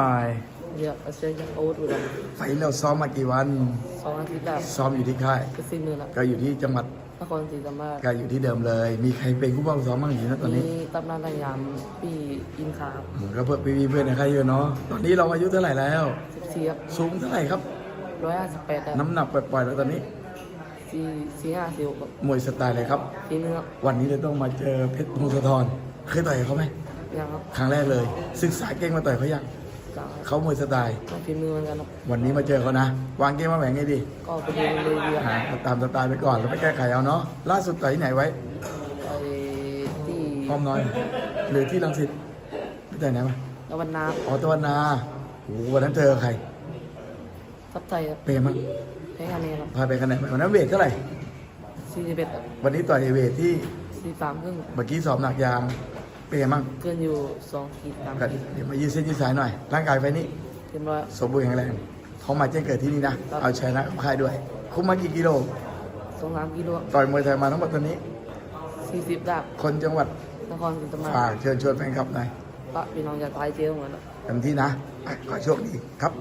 ไปเรียกอาเซียนยังอาวุธอุดมไฟล์เราซ้อมมากี่วันสองอาทิตย์แล้วซ้อมอยู่ที่ค่ายก็สิ้นมือแล้วก็อยู่ที่จังหวัดนครศรีธรรมราชก็อยู่ที่เดิมเลย มีใครเป็นผู้บังซ้อมบ้างอยู่นะตอนมีนี้ตำนานสยามปีอินคาครับเหมือนก็เพื่อนพี่ๆเพื่อนในค่ายเยอะเนาะตอนนี้เราอายุเท่าไหร่แล้วสิบสี่ครับสูงเท่าไหร่ครับร้อยห้าสิบแปดน้ำหนักปล่อยๆแล้วตอนนี้สี่สี่ห้าสี่หกครับมวยสไตล์เลยครับฝีมือครับวันนี้เลยต้องมาเจอเพชรพงศธรเคยต่อยกับเขาไหมยังครับครั้งแรกเลยศึกษาเก่งมาต่อยเขายังก ลางครับเขามวยสไตล์ก็ฝีมือเหมือนกันครับวันนี้มาเจอเขานะ วางเกมมาแหวงไงดีก็ไปดูเลยเรียหาตามสไตล์ไปก่อนแล้วไปแก้ไขเอาเนาะล่าสุดต่อยที่ไหนไว้ไปที่พร้อมน้อย หรือที่รังสิตไปต่อยไหนมาตะวันนาอ๋อตะวันนาโอ้โหวันนั้นเจอใครทับไทยครับเปรมั้งแพ้คะแนนครับพาไปคะแนนไปวันนั้นเวทเท่าไหร่สี่สิบเอ็ดครับวันนี้ต่อยเวทที่สี่สามครึ่งเมื่อกี้สอบหนักยาง เป็นไงมั่งเกินอยู่สองขีดสามก็ขีดเดี๋ยวมายืดเส้นยืดสายหน่อย ร่างกายไฟนี้เรียบร้อยสมบูรณ์แข็งแรงเขามาแจ้งเกิดที่นี่นะ เอาชนะกับค่ายด้วย คุ้มมากี่กิโล สองสามกิโลต่อยมวยไทยมาทั้งหมดตอนนี้ สี่สิบดาบคนจังหวัดนครศรีธรรมราฝาชกเชิญชวนแฟนคลับหน่อยปะพี่น้องจะตายเจียวเหมือนกันเต็มที่นะอะขอโชคดีครับ